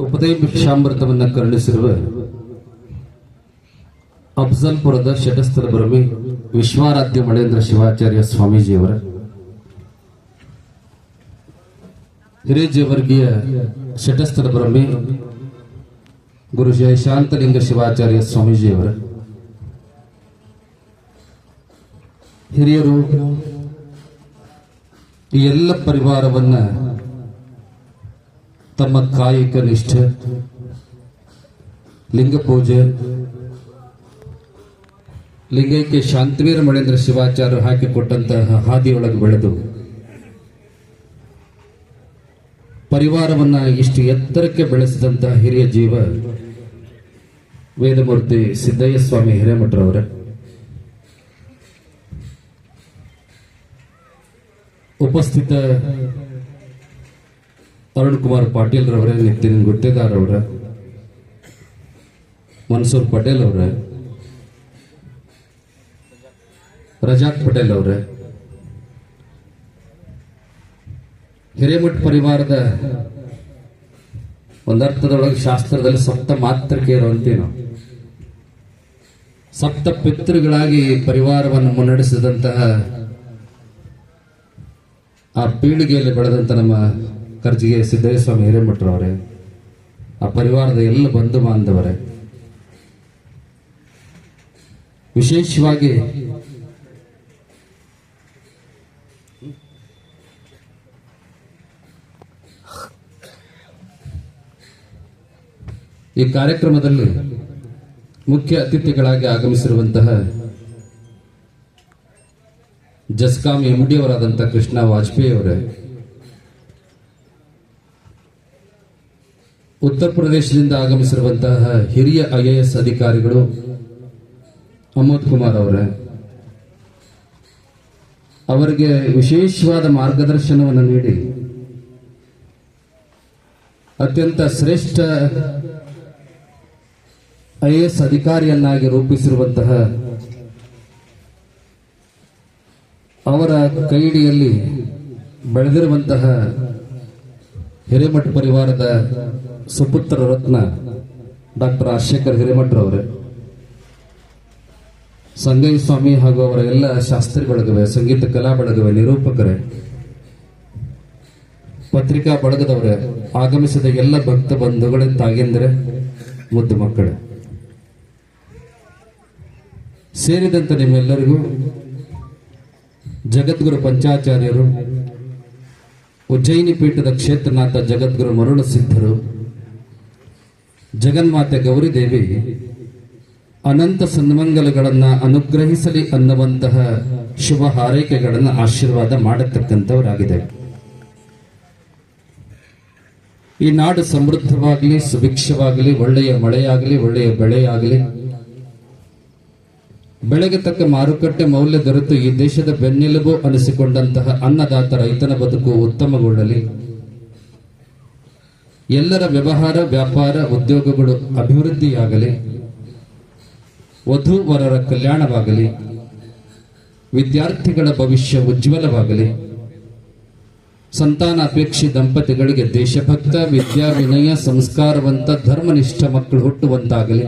ಉಪದಯ ಭಿಕ್ಷಾಮೃತವನ್ನು ಕರುಣಿಸಿರುವ ಅಫ್ಜಲ್ಪುರದ ಶಟಸ್ಥರ ಬ್ರಹ್ಮಿ ವಿಶ್ವಾರಾಧ್ಯ ಮಳೇಂದ್ರ ಶಿವಾಚಾರ್ಯ ಸ್ವಾಮೀಜಿಯವರ ಹಿರೇಜೇವರ್ಗೀಯ ಶಟಸ್ಥರ ಬ್ರಹ್ಮಿ ಗುರು ಜಯ ಶಾಂತಲಿಂಗ ಶಿವಾಚಾರ್ಯ ಸ್ವಾಮೀಜಿಯವರ. ಹಿರಿಯರು, ಈ ಎಲ್ಲ ಪರಿವಾರವನ್ನ ತಮ್ಮ ಕಾಯಿಕ ನಿಷ್ಠೆ ಲಿಂಗ ಪೂಜೆ ಲಿಂಗೈಕ್ಯ ಶಾಂತವೀರ ಮಳೇಂದ್ರ ಶಿವಾಚಾರ್ಯ ಹಾಕಿಕೊಟ್ಟಂತಹ ಹಾದಿಯೊಳಗೆ ಬೆಳೆದು, ಪರಿವಾರವನ್ನ ಇಷ್ಟು ಎತ್ತರಕ್ಕೆ ಬೆಳೆಸಿದಂತಹ ಹಿರಿಯ ಜೀವ ವೇದಮೂರ್ತಿ ಸಿದ್ದಯ್ಯ ಸ್ವಾಮಿ ಹಿರೇಮಠರವರ. ಉಪಸ್ಥಿತ ಅರುಣ್ ಕುಮಾರ್ ಪಾಟೀಲ್ ರವರೇ ನಿತಿನ್ ಗುತ್ತೇದಾರ್ ಅವರ ಮನ್ಸೂರ್ ಪಟೇಲ್ ಅವರ ರಜಾಕ್ ಪಟೇಲ್ ಅವರ ಹಿರೇಮಠ್ ಪರಿವಾರದ ಒಂದರ್ಥದೊಳಗೆ ಶಾಸ್ತ್ರದಲ್ಲಿ ಸಪ್ತ ಮಾತೃಕೆ ಅಂತೀವಿ ನಾವು. ಸಪ್ತ ಪಿತೃಗಳಾಗಿ ಪರಿವಾರವನ್ನು ಮುನ್ನಡೆಸಿದಂತಹ ಆ ಪೀಳಿಗೆಯಲ್ಲಿ ಬೆಳೆದಂತ ನಮ್ಮ ಕರ್ಜಿಗೆ ಸಿದ್ದೇಶ್ವಾಮಿ ಹಿರೇಮಠರವರೇ ಆ ಪರಿವಾರದ ಎಲ್ಲ ಬಂಧು ಬಾಂಧವರೇ. ವಿಶೇಷವಾಗಿ ಈ ಕಾರ್ಯಕ್ರಮದಲ್ಲಿ ಮುಖ್ಯ ಅತಿಥಿಗಳಾಗಿ ಆಗಮಿಸಿರುವಂತಹ ಜಸ್ಕಾಂ ಎಂ ಡಿ ಕೃಷ್ಣ ವಾಜಪೇಯಿ ಅವರೇ ಉತ್ತರ ಪ್ರದೇಶದಿಂದ ಆಗಮಿಸಿರುವಂತಹ ಹಿರಿಯ ಐ ಎ ಎಸ್ ಅಧಿಕಾರಿಗಳು ಅಮೋದ್ ಕುಮಾರ್ ಅವರೇ, ಅವರಿಗೆ ವಿಶೇಷವಾದ ಮಾರ್ಗದರ್ಶನವನ್ನು ನೀಡಿ, ಅತ್ಯಂತ ಶ್ರೇಷ್ಠ ಐ ಎಸ್ ಅಧಿಕಾರಿಯನ್ನಾಗಿ ರೂಪಿಸಿರುವಂತಹ ಅವರ ಕೈಡಿಯಲ್ಲಿ ಬೆಳೆದಿರುವಂತಹ ಹಿರೇಮಠ ಪರಿವಾರದ ಸುಪುತ್ರ ರತ್ನ ಡಾಕ್ಟರ್ ರಾಜಶೇಖರ್ ಹಿರೇಮಠ್ರವರೇ ಸಂಗಯ್ಯ ಸ್ವಾಮಿ ಹಾಗೂ ಅವರ ಎಲ್ಲ ಶಾಸ್ತ್ರಿ ಬಳಗವೇ ಸಂಗೀತ ಕಲಾ ಬಳಗವೇ ನಿರೂಪಕರೇ, ಪತ್ರಿಕಾ ಬಳಗದವರೇ, ಆಗಮಿಸಿದ ಎಲ್ಲ ಭಕ್ತ ಬಂಧುಗಳೇ ತಾಗೆಂದರೆ ಮುದ್ದು ಮಕ್ಕಳೇ. ಸೇರಿದಂತೆ ನಿಮ್ಮೆಲ್ಲರಿಗೂ ಜಗದ್ಗುರು ಪಂಚಾಚಾರ್ಯರು, ಉಜ್ಜಯಿನಿ ಪೀಠದ ಕ್ಷೇತ್ರನಾಥ ಜಗದ್ಗುರು ಮರುಳ ಸಿದ್ಧರು ಜಗನ್ಮಾತೆ ಗೌರಿದೇವಿ ಅನಂತ ಸನ್ಮಂಗಲಗಳನ್ನ ಅನುಗ್ರಹಿಸಲಿ ಅನ್ನುವಂತಹ ಶುಭ ಹಾರೈಕೆಗಳನ್ನು ಆಶೀರ್ವಾದ ಮಾಡತಕ್ಕಂಥವರಾಗಿದೆ. ಈ ನಾಡು ಸಮೃದ್ಧವಾಗಲಿ, ಸುಭಿಕ್ಷವಾಗಲಿ, ಒಳ್ಳೆಯ ಮಳೆಯಾಗಲಿ, ಒಳ್ಳೆಯ ಬೆಳೆಯಾಗಲಿ, ಬೆಳೆಗೆ ತಕ್ಕ ಮಾರುಕಟ್ಟೆ ಮೌಲ್ಯ ದೊರೆತು ಈ ದೇಶದ ಬೆನ್ನೆಲುಬು ಅನಿಸಿಕೊಂಡಂತಹ ಅನ್ನದಾತ ರೈತನ ಬದುಕು ಉತ್ತಮಗೊಳ್ಳಲಿ. ಎಲ್ಲರ ವ್ಯವಹಾರ, ವ್ಯಾಪಾರ, ಉದ್ಯೋಗಗಳು ಅಭಿವೃದ್ಧಿಯಾಗಲಿ ವಧು ವರರ ಕಲ್ಯಾಣವಾಗಲಿ, ವಿದ್ಯಾರ್ಥಿಗಳ ಭವಿಷ್ಯ ಉಜ್ವಲವಾಗಲಿ, ಸಂತಾನ ಅಪೇಕ್ಷಿ ದಂಪತಿಗಳಿಗೆ ದೇಶಭಕ್ತ, ವಿದ್ಯಾ, ವಿನಯ, ಸಂಸ್ಕಾರವಂತ, ಧರ್ಮನಿಷ್ಠ ಮಕ್ಕಳು ಹುಟ್ಟುವಂತಾಗಲಿ.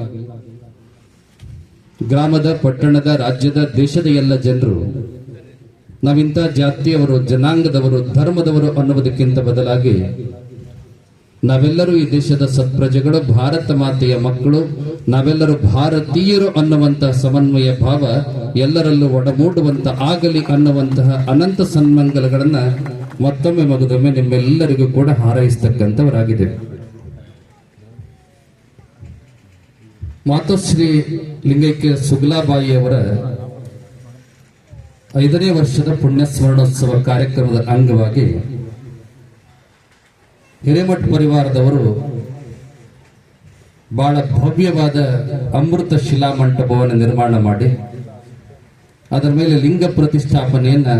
ಗ್ರಾಮದ, ಪಟ್ಟಣದ, ರಾಜ್ಯದ, ದೇಶದ ಎಲ್ಲ ಜನರು ನಾವಿಂತ ಜಾತಿಯವರು, ಜನಾಂಗದವರು, ಧರ್ಮದವರು ಅನ್ನುವುದಕ್ಕಿಂತ ಬದಲಾಗಿ ನಾವೆಲ್ಲರೂ ಈ ದೇಶದ ಸತ್ಪ್ರಜೆಗಳು, ಭಾರತ ಮಾತೆಯ ಮಕ್ಕಳು, ನಾವೆಲ್ಲರೂ ಭಾರತೀಯರು ಅನ್ನುವಂತಹ ಸಮನ್ವಯ ಭಾವ, ಎಲ್ಲರಲ್ಲೂ ಒಡಮೂಡುವಂತ, ಆಗಲಿ ಅನ್ನುವಂತಹ ಅನಂತ ಸನ್ಮಂಗಲಗಳನ್ನ ಮತ್ತೊಮ್ಮೆ ಮಗದೊಮ್ಮೆ ನಿಮ್ಮೆಲ್ಲರಿಗೂ ಕೂಡ ಹಾರೈಸ್ತಕ್ಕಂಥವರಾಗಿದ್ದೇವೆ. ಮಾತೋಶ್ರೀ ಲಿಂಗೈಕ್ಯ ಸುಗುಲಾಬಾಯಿಯವರ ಐದನೇ ವರ್ಷದ ಪುಣ್ಯ ಸ್ಮರಣೋತ್ಸವ ಕಾರ್ಯಕ್ರಮದ ಅಂಗವಾಗಿ ಹಿರೇಮಠ ಪರಿವಾರದವರು ಬಹಳ ಭವ್ಯವಾದ ಅಮೃತ ಶಿಲಾ ಮಂಟಪವನ್ನು ನಿರ್ಮಾಣ ಮಾಡಿ, ಅದರ ಮೇಲೆ ಲಿಂಗ ಪ್ರತಿಷ್ಠಾಪನೆಯನ್ನ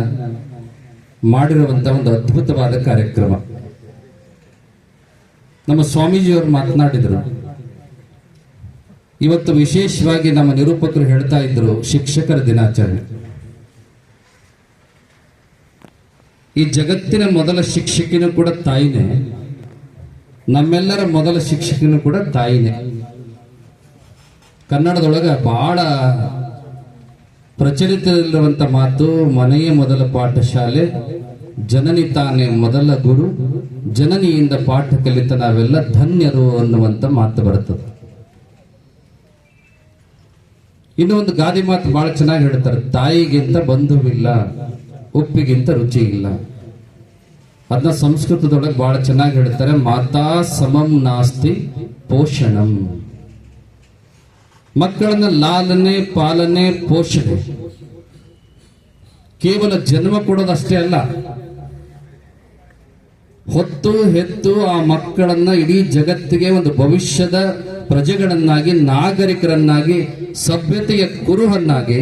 ಮಾಡಿರುವಂಥ ಒಂದು ಅದ್ಭುತವಾದ ಕಾರ್ಯಕ್ರಮ. ನಮ್ಮ ಸ್ವಾಮೀಜಿಯವರು ಮಾತನಾಡಿದರು, ಇವತ್ತು ವಿಶೇಷವಾಗಿ ನಮ್ಮ ನಿರೂಪಕರು ಹೇಳ್ತಾ ಇದ್ರು ಶಿಕ್ಷಕರ ದಿನಾಚರಣೆ. ಈ ಜಗತ್ತಿನ ಮೊದಲ ಶಿಕ್ಷಕಿನೂ ಕೂಡ ತಾಯಿನೇ ನಮ್ಮೆಲ್ಲರ ಮೊದಲ ಶಿಕ್ಷಕನು ಕೂಡ ತಾಯಿನೇ. ಕನ್ನಡದೊಳಗೆ ಬಹಳ ಪ್ರಚಲಿತದಲ್ಲಿರುವಂತ ಮಾತು ಮನೆಯೇ ಮೊದಲ ಪಾಠಶಾಲೆ, ಜನನಿ ತಾನೇ ಮೊದಲ ಗುರು, ಜನನಿಯಿಂದ ಪಾಠ ಕಲಿತ ನಾವೆಲ್ಲ ಧನ್ಯರು ಅನ್ನುವಂತ ಮಾತು ಬರುತ್ತದೆ ಇನ್ನು ಒಂದು ಗಾದಿ ಮಾತು ಬಹಳ ಚೆನ್ನಾಗಿ ಹೇಳ್ತಾರೆ, ತಾಯಿಗಿಂತ ಬಂಧುವಿಲ್ಲ ಉಪ್ಪಿಗಿಂತ ರುಚಿ ಇಲ್ಲ ಅದನ್ನ ಸಂಸ್ಕೃತದೊಳಗೆ ಬಹಳ ಚೆನ್ನಾಗಿ ಹೇಳ್ತಾರೆ, ಮಾತಾ ಸಮಂ ನಾಸ್ತಿ ಪೋಷಣಂ. ಮಕ್ಕಳನ್ನ ಲಾಲನೆ, ಪಾಲನೆ, ಪೋಷಣೆ. ಕೇವಲ ಜನ್ಮ ಕೊಡೋದಷ್ಟೇ ಅಲ್ಲ, ಹೊತ್ತು ಹೆತ್ತು ಆ ಮಕ್ಕಳನ್ನ ಇಡೀ ಜಗತ್ತಿಗೆ ಒಂದು ಭವಿಷ್ಯದ ಪ್ರಜೆಗಳನ್ನಾಗಿ, ನಾಗರಿಕರನ್ನಾಗಿ, ಸಭ್ಯತೆಯ ಕುರುಹನ್ನಾಗಿ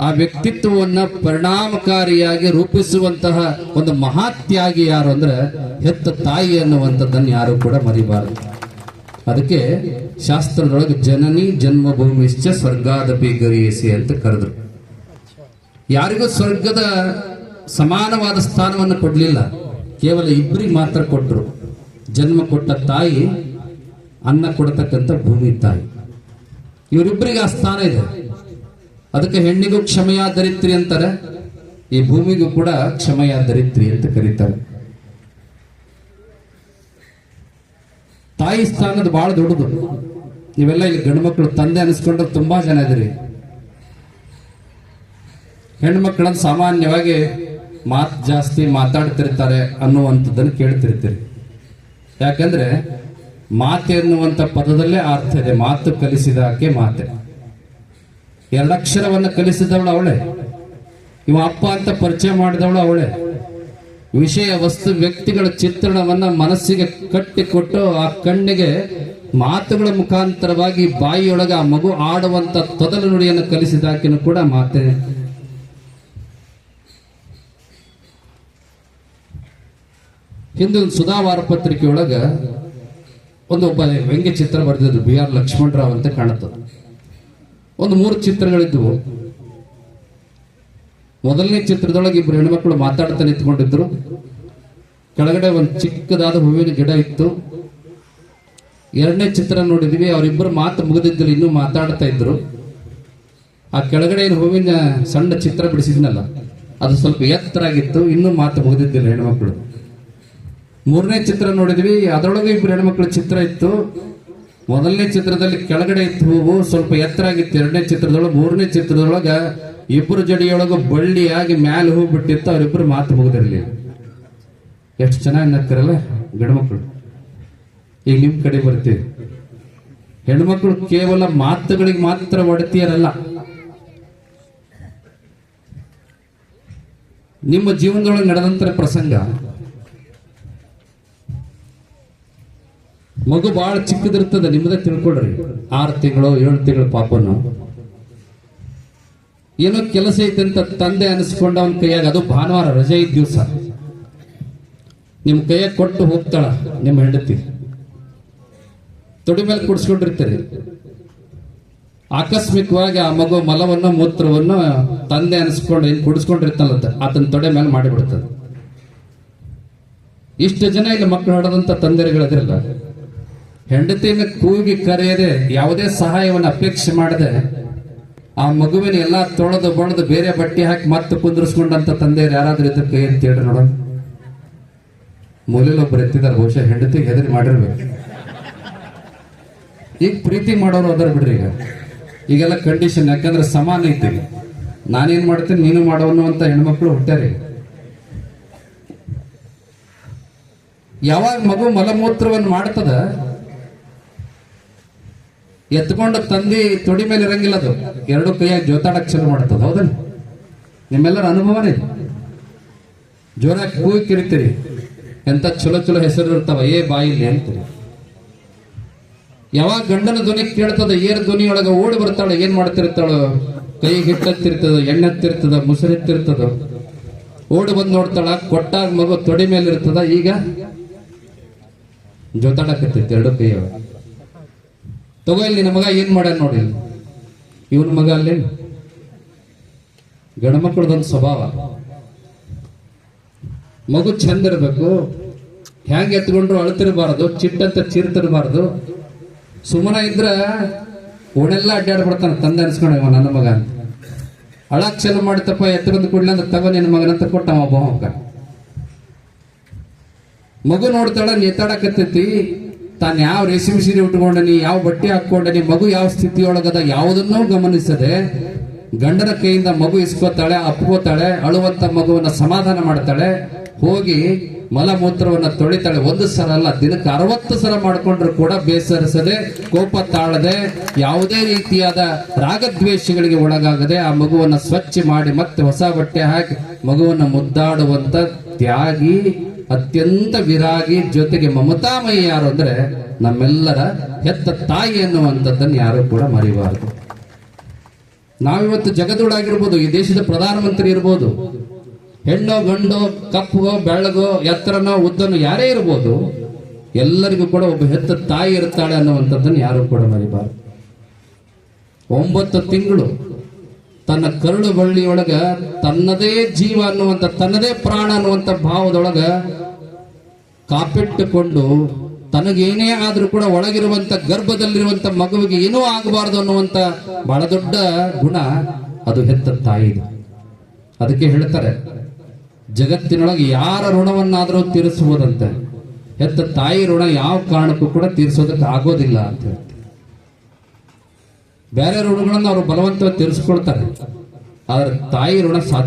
ಆ ವ್ಯಕ್ತಿತ್ವವನ್ನ ಪರಿಣಾಮಕಾರಿಯಾಗಿ ರೂಪಿಸುವಂತಹ ಒಂದು ಮಹಾತ್ಯಾಗಿ ಯಾರು ಅಂದ್ರೆ ಹೆತ್ತ ತಾಯಿ ಅನ್ನುವಂಥದ್ದನ್ನು ಯಾರು ಕೂಡ ಮರಿಬಾರದು. ಅದಕ್ಕೆ ಶಾಸ್ತ್ರದೊಳಗೆ ಜನನಿ ಜನ್ಮಭೂಮಿಶ್ಚ ಸ್ವರ್ಗಾದಪಿ ಗರಿಯಸಿ ಅಂತ ಕರೆದ್ರು. ಯಾರಿಗೂ ಸ್ವರ್ಗದ ಸಮಾನವಾದ ಸ್ಥಾನವನ್ನು ಕೊಡಲಿಲ್ಲ. ಕೇವಲ ಇಬ್ಬರಿಗೆ ಮಾತ್ರ ಕೊಟ್ಟರು ಜನ್ಮ ಕೊಟ್ಟ ತಾಯಿ, ಅನ್ನ ಕೊಡತಕ್ಕಂಥ ಭೂಮಿ ತಾಯಿ. ಇವರಿಬ್ಬರಿಗೆ ಆ ಸ್ಥಾನ ಇದೆ. ಅದಕ್ಕೆ ಹೆಣ್ಣಿಗೂ ಕ್ಷಮೆಯ ದರಿತ್ರಿ ಅಂತಾರೆ, ಈ ಭೂಮಿಗೂ ಕೂಡ ಕ್ಷಮೆಯ ದರಿತ್ರಿ ಅಂತ ಕರೀತಾರೆ. ತಾಯಿ ಸ್ಥಾನದ ಬಹಳ ದೊಡ್ಡದು. ನೀವೆಲ್ಲ ಇಲ್ಲಿ ಗಂಡು ಮಕ್ಕಳು, ತಂದೆ ಅನಿಸ್ಕೊಂಡ್ರೆ ತುಂಬಾ ಜನ ಇದ್ರಿ ಹೆಣ್ಮಕ್ಳನ್ನ ಸಾಮಾನ್ಯವಾಗಿ ಮಾತು ಜಾಸ್ತಿ ಮಾತಾಡ್ತಿರ್ತಾರೆ ಅನ್ನುವಂಥದ್ದನ್ನು ಕೇಳ್ತಿರ್ತೀರಿ. ಯಾಕಂದ್ರೆ ಮಾತೆ ಅನ್ನುವಂಥ ಪದದಲ್ಲೇ ಅರ್ಥ ಇದೆ, ಮಾತು ಕಲಿಸಿದಾಕೆ ಮಾತೆ. ಎರಡಕ್ಷರವನ್ನು ಕಲಿಸಿದವಳು ಅವಳೆ. ಇವ ಅಪ್ಪ ಅಂತ ಪರಿಚಯ ಮಾಡಿದವಳು ಅವಳೆ. ವಿಷಯ, ವಸ್ತು, ವ್ಯಕ್ತಿಗಳ ಚಿತ್ರಣವನ್ನ ಮನಸ್ಸಿಗೆ ಕಟ್ಟಿಕೊಟ್ಟು ಆ ಕಣ್ಣಿಗೆ ಮಾತುಗಳ ಮುಖಾಂತರವಾಗಿ ಬಾಯಿಯೊಳಗೆ ಆ ಮಗು ಆಡುವಂತ ತೊದಲು ನುಡಿಯನ್ನು ಕಲಿಸಿದಾಕಿನೂ ಕೂಡ ಮಾತೆ. ಹಿಂದೊಂದು ಸುಧಾವಾರ ಪತ್ರಿಕೆಯೊಳಗ ಒಂದು ಒಬ್ಬ ವ್ಯಂಗ್ಯ ಚಿತ್ರ ಬರೆದಿದ್ರು ಬಿ ಆರ್ ಲಕ್ಷ್ಮಣರಾವ್ ಅಂತ ಕಾಣುತ್ತದೆ ಒಂದು ಮೂರು ಚಿತ್ರಗಳಿದ್ದವು ಮೊದಲನೇ ಚಿತ್ರದೊಳಗೆ ಇಬ್ಬರು ಹೆಣ್ಮಕ್ಳು ಮಾತಾಡ್ತಾ ನಿಂತ್ಕೊಂಡಿದ್ರು. ಕೆಳಗಡೆ ಒಂದು ಚಿಕ್ಕದಾದ ಹೂವಿನ ಗಿಡ ಇತ್ತು. ಎರಡನೇ ಚಿತ್ರ ನೋಡಿದ್ವಿ, ಅವರಿಬ್ಬರು ಮಾತು ಮುಗಿದಿದ್ದಲ್ಲಿ ಇನ್ನೂ ಮಾತಾಡ್ತಾ ಇದ್ರು. ಆ ಕೆಳಗಡೆ ಏನು ಹೂವಿನ ಸಣ್ಣ ಚಿತ್ರ ಬಿಡಿಸಿದ್ನಲ್ಲ, ಅದು ಸ್ವಲ್ಪ ಎತ್ತರ ಆಗಿತ್ತು ಇನ್ನೂ ಮಾತು ಮುಗಿದಿದ್ದಿಲ್ಲ ಹೆಣ್ಮಕ್ಳು. ಮೂರನೇ ಚಿತ್ರ ನೋಡಿದ್ವಿ, ಅದರೊಳಗೆ ಇಬ್ಬರು ಹೆಣ್ಮಕ್ಳು ಚಿತ್ರ ಇತ್ತು. ಮೊದಲನೇ ಚಿತ್ರದಲ್ಲಿ ಕೆಳಗಡೆ ಇತ್ತು ಹೂವು ಸ್ವಲ್ಪ ಎತ್ತರ ಆಗಿತ್ತು. ಎರಡನೇ ಚಿತ್ರದೊಳಗೆ, ಮೂರನೇ ಚಿತ್ರದೊಳಗೆ ಇಬ್ಬರು ಜಡಿಯೊಳಗ ಬಳ್ಳಿಯಾಗಿ ಮ್ಯಾಲೆ ಹೂ ಬಿಟ್ಟಿತ್ತು. ಅವರಿಬ್ಬರು ಮಾತು ಮುಗಿದಿರಲಿಲ್ಲ ಎಷ್ಟು ಚೆನ್ನಾಗಿ ನಗ್ತಾರಲ್ಲ ಗಂಡ್ಮಕ್ಳು ಈಗ ನಿಮ್ಮ ಕಡೆ ಬರ್ತೀವಿ ಹೆಣ್ಮಕ್ಳು ಕೇವಲ ಮಾತುಗಳಿಗೆ ಮಾತ್ರ ಒಡತಿಯರಲ್ಲ. ನಿಮ್ಮ ಜೀವನದೊಳಗೆ ನಡೆದಂತ ಪ್ರಸಂಗ ಮಗು ಬಹಳ ಚಿಕ್ಕದಿರ್ತದೆ ನಿಮ್ಮದೇ ತಿಳ್ಕೊಡ್ರಿ ಆರು ತಿಂಗಳು, ಏಳು ತಿಂಗಳು ಪಾಪನು. ಏನೋ ಕೆಲಸ ಐತೆ ಅಂತ ತಂದೆ ಅನಿಸ್ಕೊಂಡ ಅವನ ಕೈಯಾಗ, ಅದು ಭಾನುವಾರ, ರಜೆ ಇದ್ದ ದಿವಸ. ನಿಮ್ಮ ಕೈಯಾಗ ಕೊಟ್ಟು ಹೋಗ್ತಾಳ, ನಿಮ್ಮ ಹೆಂಡತಿ. ತೊಡಿ ಮೇಲೆ ಕುಡಿಸ್ಕೊಂಡಿರ್ತೀರಿ. ಆಕಸ್ಮಿಕವಾಗಿ ಆ ಮಗು ಮಲವನ್ನು, ಮೂತ್ರವನ್ನು ತಂದೆ ಅನಿಸ್ಕೊಂಡು ಏನ್ ಕುಡಿಸ್ಕೊಂಡಿರ್ತಲ್ಲ ಆತನ ತೊಡೆ ಮೇಲೆ ಮಾಡಿಬಿಡ್ತದೆ. ಇಷ್ಟು ಜನ ಇಲ್ಲಿ ಮಕ್ಕಳು ಹಾಡೋದಂಥ ತಂದೆಗಳಿದ್ರಲ್ಲ ಹೆಂಡತಿಯನ್ನು ಕೂಗಿ ಕರೆಯದೆ ಯಾವುದೇ ಸಹಾಯವನ್ನು ಅಪೇಕ್ಷೆ ಮಾಡದೆ ಆ ಮಗುವಿನ ಎಲ್ಲಾ ತೊಳೆದು ಬಣದು ಬೇರೆ ಬಟ್ಟೆ ಹಾಕಿ ಮತ್ತೆ ಕುಂದ್ರಿಸ್ಕೊಂಡಂತ ತಂದೆಯರು ಯಾರಾದ್ರೂ ಇದ್ರ ಕೈ ಅಂತ ಹೇಳ್ರಿ ನೋಡೋಣ ಮೂಲೆಯಲ್ಲಿ ಒಬ್ರು ಎತ್ತಿದಾರೆ ಬಹುಶಃ ಹೆಂಡತಿಗೆ ಹೆದರಿ ಮಾಡಿರ್ಬೇಕು. ಈಗ ಪ್ರೀತಿ ಮಾಡೋರು ಅದರ ಬಿಡ್ರಿ ಈಗ. ಈಗೆಲ್ಲ ಕಂಡೀಷನ್ ಯಾಕಂದ್ರೆ ಸಮಾನ ಐತಿ ನಾನೇನ್ ಮಾಡ್ತೀನಿ, ನೀನು ಮಾಡೋನು ಅಂತ ಹೆಣ್ಮಕ್ಳು ಹುಟ್ಟಾರಿ ಯಾವಾಗ ಮಗು ಮಲಮೂತ್ರವನ್ನು ಮಾಡ್ತದ ಎತ್ಕೊಂಡು ತಂದಿ ತೊಡಿ ಮೇಲೆ ಇರಂಗಿಲ್ಲ ಅದು. ಎರಡು ಕೈಯಾಗಿ ಜೋತಾಡಕ್ ಶುರು ಮಾಡ್ತದ, ಹೌದಲ್ಲ? ನಿಮ್ಮೆಲ್ಲರ ಅನುಭವನೇ ಜೋರಾಗಿ ಕೂಗಿ ಕಿರಿತೀರಿ. ಎಂತ ಚಲೋ ಚಲೋ ಹೆಸರು ಇರ್ತಾವ, ಏ ಬಾಯಿಲಿ ಅಂತ. ಯಾವಾಗ ಗಂಡನ ಧ್ವನಿ ಕೇಳ್ತದ, ಏರ್ ಧ್ವನಿಯೊಳಗ ಓಡಿ ಬರ್ತಾಳೆ, ಏನ್ ಮಾಡ್ತಿರ್ತಾಳೋ? ಕೈ ಹಿಟ್ಟತ್ತಿರ್ತದ, ಎಣ್ಣೆತ್ತಿರ್ತದ, ಮುಸುರೆತ್ತಿರ್ತದ. ಓಡಿ ಬಂದು ನೋಡ್ತಾಳ, ಕೊಟ್ಟಾಗ ಮಗು ತೊಡಿ ಮೇಲೆ ಇರ್ತದ ಈಗ ಜೋತಾಡಕತ್ತೈತಿ ಎರಡು ಕೈ ತಗೋ, ಇಲ್ಲಿ ನಿನ್ನ ಮಗ ಏನ್ ಮಾಡ್ಯಾನ ನೋಡಿ. ಇವನ ಮಗ ಅಲ್ಲಿ ಗಂಡ್ಮಕ್ಳದೊಂದು ಸ್ವಭಾವ. ಮಗು ಚಂದ ಇರಬೇಕು, ಹ್ಯಾಂಗೆ ಎತ್ಕೊಂಡ್ರು ಅಳ್ತಿರ್ಬಾರ್ದು ಚಿಟ್ಟಂತ ಚೀರ್ತಿರ್ಬಾರ್ದು. ಸುಮ್ಮನ ಇದ್ರ ಓಣೆಲ್ಲ ಅಡ್ಡಾಡ್ಬಿಡ್ತಾನ ತಂದೆ ಅನ್ಸ್ಕೊಂಡ ನನ್ನ ಮಗ ಅಂತ. ಅಳಕ್ ಚಲೋ ಮಾಡಿತಪ್ಪ ಎತ್ತರದ ಅಂದ್ರೆ ತಗೋ ನಿನ್ನ ಮಗನಂತ ಕೊಟ್ಟ ಮಗು ನೋಡ್ತಾಳ, ನೇತಾಡಕತ್ತೈತಿ. ತಾನ್ ಯಾವ ರೇಷ್ಮೆ ಸೀರೆ ಉಟ್ಕೊಂಡನಿ ಯಾವ ಬಟ್ಟೆ ಹಾಕೊಂಡನಿ ಮಗು ಯಾವ ಸ್ಥಿತಿಯೊಳಗದ ಯಾವುದನ್ನೂ ಗಮನಿಸದೆ ಗಂಡನ ಕೈಯಿಂದ ಮಗು ಇಸ್ಕೋತಾಳೆ ಅಪ್ಕೋತಾಳೆ ಅಳುವಂತ ಮಗುವನ್ನ ಸಮಾಧಾನ ಮಾಡ್ತಾಳೆ, ಹೋಗಿ ಮಲಮೂತ್ರವನ್ನ ತೊಳಿತಾಳೆ. ಒಂದು ಸಲ ಅಲ್ಲ, ದಿನಕ್ಕೆ ಅರವತ್ತು ಸಲ ಮಾಡಿಕೊಂಡ್ರು ಕೂಡ ಬೇಸರಿಸದೆ, ಕೋಪ ತಾಳದೆ, ಯಾವುದೇ ರೀತಿಯಾದ ರಾಗದ್ವೇಷಗಳಿಗೆ ಒಳಗಾಗದೆ ಆ ಮಗುವನ್ನ ಸ್ವಚ್ಛ ಮಾಡಿ ಮತ್ತೆ ಹೊಸ ಬಟ್ಟೆ ಹಾಕಿ ಮಗುವನ್ನ ಮುದ್ದಾಡುವಂತ ತ್ಯಾಗಿ ಅತ್ಯಂತ ವಿರಾಗಿ ಜೊತೆಗೆ ಮಮತಾಮಯಿ ಯಾರು ಅಂದ್ರೆ ನಮ್ಮೆಲ್ಲರ ಹೆತ್ತ ತಾಯಿ ಎನ್ನುವಂಥದ್ದನ್ನು ಯಾರು ಕೂಡ ಮರಿಬಾರದು. ನಾವಿವತ್ತು ಜಗದೋಡಾಗಿರ್ಬೋದು ಈ ದೇಶದ ಪ್ರಧಾನಮಂತ್ರಿ ಇರ್ಬೋದು, ಹೆಣ್ಣೋ ಗಂಡೋ ಕಪ್ಪಗೋ ಬೆಳ್ಳಗೋ ಎತ್ತರನೋ ಉದ್ದನೋ ಯಾರೇ ಇರ್ಬೋದು, ಎಲ್ಲರಿಗೂ ಕೂಡ ಒಬ್ಬ ಹೆತ್ತ ತಾಯಿ ಇರ್ತಾಳೆ ಅನ್ನುವಂಥದ್ದನ್ನು ಯಾರು ಕೂಡ ಮರಿಬಾರದು. ಒಂಬತ್ತು ತಿಂಗಳು ತನ್ನ ಕರುಳು ಬಳ್ಳಿಯೊಳಗ ತನ್ನದೇ ಜೀವ ಅನ್ನುವಂಥ ತನ್ನದೇ ಪ್ರಾಣ ಅನ್ನುವಂಥ ಭಾವದೊಳಗ ಕಾಪಿಟ್ಟುಕೊಂಡು ತನಗೇನೇ ಆದರೂ ಕೂಡ ಒಳಗಿರುವಂಥ ಗರ್ಭದಲ್ಲಿರುವಂಥ ಮಗುವಿಗೆ ಏನೂ ಆಗಬಾರದು ಅನ್ನುವಂಥ ಬಹಳ ದೊಡ್ಡ ಗುಣ ಅದು ಹೆತ್ತ ತಾಯಿದು ಅದಕ್ಕೆ ಹೇಳ್ತಾರೆ, ಜಗತ್ತಿನೊಳಗೆ ಯಾರ ಋಣವನ್ನಾದರೂ ತೀರಿಸುವುದಂತೆ, ಹೆತ್ತ ತಾಯಿ ಋಣ ಯಾವ ಕಾರಣಕ್ಕೂ ಕೂಡ ತೀರಿಸೋದಕ್ಕೆ ಆಗೋದಿಲ್ಲ ಅಂತ ಹೇಳ್ತಾರೆ. ಬೇರೆ ಋಣಗಳನ್ನು ಅವರು ಬಲವಂತ ತೀರಿಸ್ಕೊಳ್ತಾರೆ. ಆದ್ರೆ ತಾಯಿ ಋಣ ಸಾಧ್ಯ